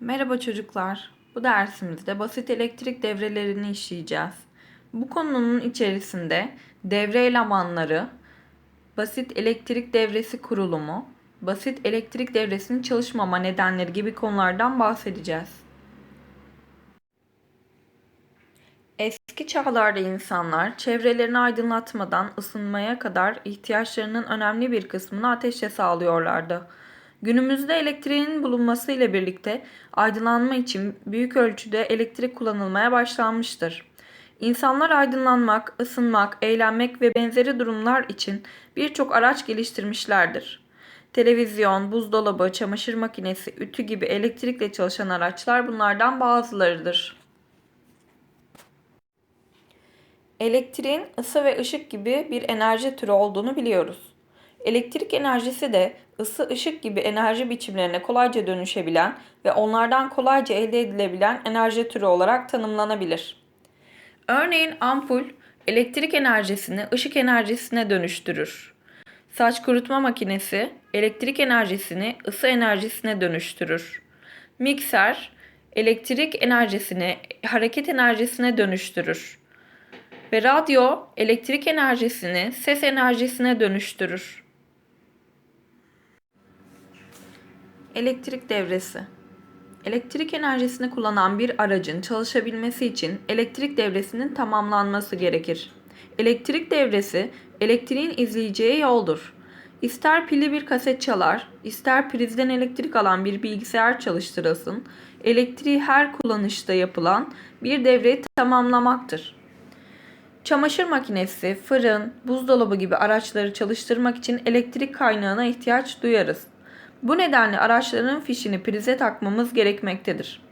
Merhaba çocuklar. Bu dersimizde basit elektrik devrelerini işleyeceğiz. Bu konunun içerisinde devre elemanları, basit elektrik devresi kurulumu, basit elektrik devresinin çalışmama nedenleri gibi konulardan bahsedeceğiz. Eski çağlarda insanlar çevrelerini aydınlatmadan ısınmaya kadar ihtiyaçlarının önemli bir kısmını ateşle sağlıyorlardı. Günümüzde elektriğin bulunması ile birlikte aydınlanma için büyük ölçüde elektrik kullanılmaya başlanmıştır. İnsanlar aydınlanmak, ısınmak, eğlenmek ve benzeri durumlar için birçok araç geliştirmişlerdir. Televizyon, buzdolabı, çamaşır makinesi, ütü gibi elektrikle çalışan araçlar bunlardan bazılarıdır. Elektriğin ısı ve ışık gibi bir enerji türü olduğunu biliyoruz. Elektrik enerjisi de ısı, ışık gibi enerji biçimlerine kolayca dönüşebilen ve onlardan kolayca elde edilebilen enerji türü olarak tanımlanabilir. Örneğin ampul elektrik enerjisini ışık enerjisine dönüştürür. Saç kurutma makinesi elektrik enerjisini ısı enerjisine dönüştürür. Mikser elektrik enerjisini hareket enerjisine dönüştürür. Ve radyo elektrik enerjisini ses enerjisine dönüştürür. Elektrik devresi Elektrik enerjisini kullanan bir aracın çalışabilmesi için elektrik devresinin tamamlanması gerekir. Elektrik devresi elektriğin izleyeceği yoldur. İster pili bir kaset çalar, ister prizden elektrik alan bir bilgisayar çalıştırılsın, elektriği her kullanışta yapılan bir devreyi tamamlamaktır. Çamaşır makinesi, fırın, buzdolabı gibi araçları çalıştırmak için elektrik kaynağına ihtiyaç duyarız. Bu nedenle araçların fişini prize takmamız gerekmektedir.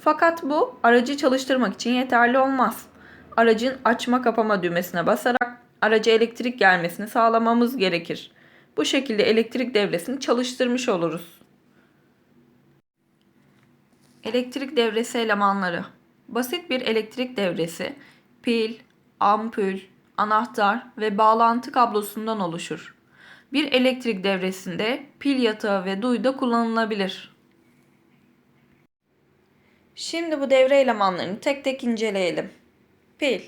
Fakat bu aracı çalıştırmak için yeterli olmaz. Aracın açma kapama düğmesine basarak araca elektrik gelmesini sağlamamız gerekir. Bu şekilde elektrik devresini çalıştırmış oluruz. Elektrik devresi elemanları. Basit bir elektrik devresi pil, ampul, anahtar ve bağlantı kablosundan oluşur. Bir elektrik devresinde pil yatağı ve duyda kullanılabilir. Şimdi bu devre elemanlarını tek tek inceleyelim. Pil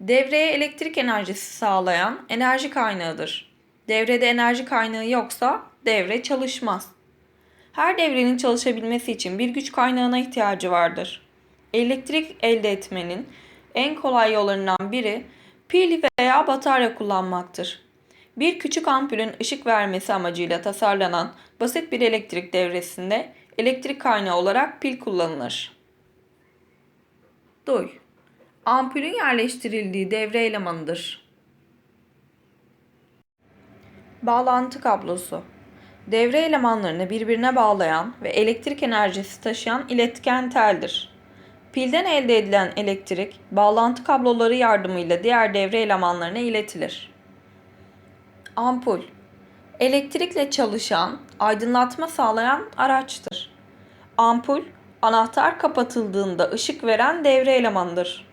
Devreye elektrik enerjisi sağlayan enerji kaynağıdır. Devrede enerji kaynağı yoksa devre çalışmaz. Her devrenin çalışabilmesi için bir güç kaynağına ihtiyacı vardır. Elektrik elde etmenin en kolay yollarından biri pil veya batarya kullanmaktır. Bir küçük ampulün ışık vermesi amacıyla tasarlanan basit bir elektrik devresinde elektrik kaynağı olarak pil kullanılır. Duy Ampulün yerleştirildiği devre elemanıdır. Bağlantı kablosu Devre elemanlarını birbirine bağlayan ve elektrik enerjisi taşıyan iletken teldir. Pilden elde edilen elektrik bağlantı kabloları yardımıyla diğer devre elemanlarına iletilir. Ampul Elektrikle çalışan, aydınlatma sağlayan araçtır. Ampul, anahtar kapatıldığında ışık veren devre elemanıdır.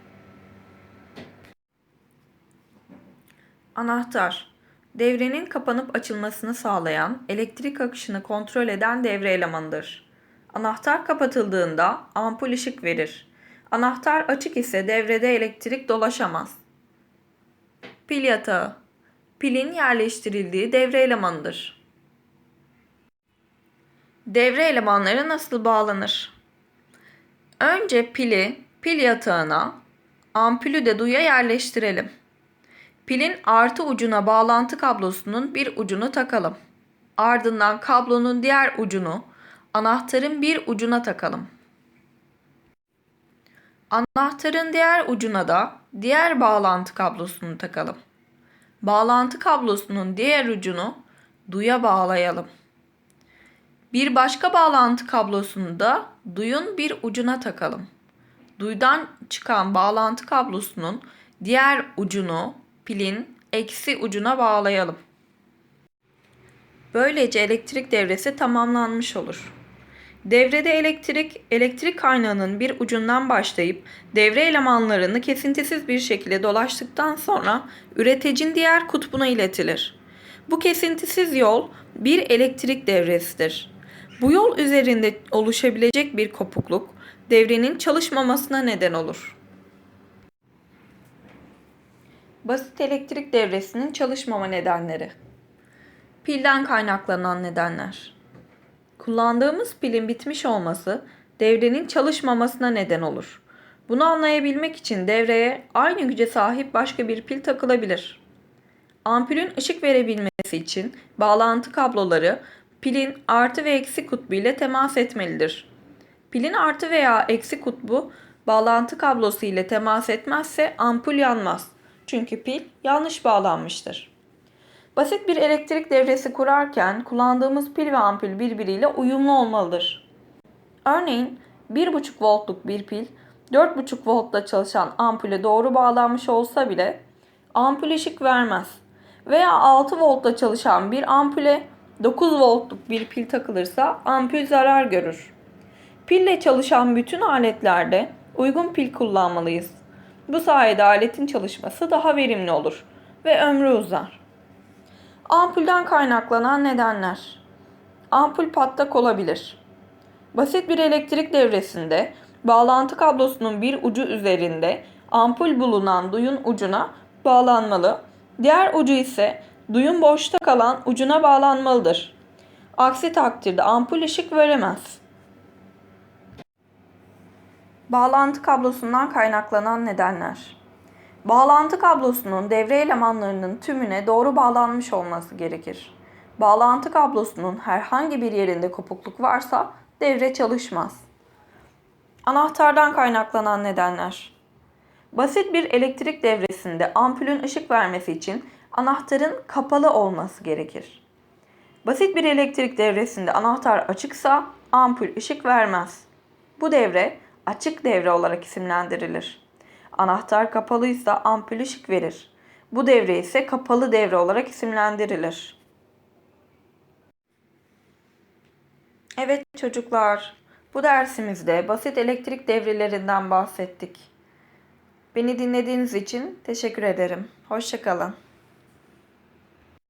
Anahtar Devrenin kapanıp açılmasını sağlayan, elektrik akışını kontrol eden devre elemanıdır. Anahtar kapatıldığında ampul ışık verir. Anahtar açık ise devrede elektrik dolaşamaz. Pil yatağı Pilin yerleştirildiği devre elemanıdır. Devre elemanları nasıl bağlanır? Önce pili pil yatağına, ampulü de duya yerleştirelim. Pilin artı ucuna bağlantı kablosunun bir ucunu takalım. Ardından kablonun diğer ucunu anahtarın bir ucuna takalım. Anahtarın diğer ucuna da diğer bağlantı kablosunu takalım. Bağlantı kablosunun diğer ucunu duya bağlayalım. Bir başka bağlantı kablosunu da duyun bir ucuna takalım. Duydan çıkan bağlantı kablosunun diğer ucunu pilin eksi ucuna bağlayalım. Böylece elektrik devresi tamamlanmış olur. Devrede elektrik, elektrik kaynağının bir ucundan başlayıp devre elemanlarını kesintisiz bir şekilde dolaştıktan sonra üreticinin diğer kutbuna iletilir. Bu kesintisiz yol bir elektrik devresidir. Bu yol üzerinde oluşabilecek bir kopukluk devrenin çalışmamasına neden olur. Basit elektrik devresinin çalışmama nedenleri. Pilden kaynaklanan nedenler. Kullandığımız pilin bitmiş olması devrenin çalışmamasına neden olur. Bunu anlayabilmek için devreye aynı güce sahip başka bir pil takılabilir. Ampulün ışık verebilmesi için bağlantı kabloları pilin artı ve eksi kutbu ile temas etmelidir. Pilin artı veya eksi kutbu bağlantı kablosu ile temas etmezse ampul yanmaz. Çünkü pil yanlış bağlanmıştır. Basit bir elektrik devresi kurarken kullandığımız pil ve ampul birbiriyle uyumlu olmalıdır. Örneğin 1,5 voltluk bir pil 4,5 voltla çalışan ampule doğru bağlanmış olsa bile ampul ışık vermez. Veya 6 voltla çalışan bir ampule 9 voltluk bir pil takılırsa ampul zarar görür. Pille çalışan bütün aletlerde uygun pil kullanmalıyız. Bu sayede aletin çalışması daha verimli olur ve ömrü uzar. Ampulden kaynaklanan nedenler. Ampul patlak olabilir. Basit bir elektrik devresinde bağlantı kablosunun bir ucu üzerinde ampul bulunan duyun ucuna bağlanmalı. Diğer ucu ise duyun boşta kalan ucuna bağlanmalıdır. Aksi takdirde ampul ışık veremez. Bağlantı kablosundan kaynaklanan nedenler. Bağlantı kablosunun devre elemanlarının tümüne doğru bağlanmış olması gerekir. Bağlantı kablosunun herhangi bir yerinde kopukluk varsa devre çalışmaz. Anahtardan kaynaklanan nedenler. Basit bir elektrik devresinde ampulün ışık vermesi için anahtarın kapalı olması gerekir. Basit bir elektrik devresinde anahtar açıksa ampul ışık vermez. Bu devre açık devre olarak isimlendirilir. Anahtar kapalıysa ampul ışık verir. Bu devre ise kapalı devre olarak isimlendirilir. Evet çocuklar, bu dersimizde basit elektrik devrelerinden bahsettik. Beni dinlediğiniz için teşekkür ederim. Hoşçakalın.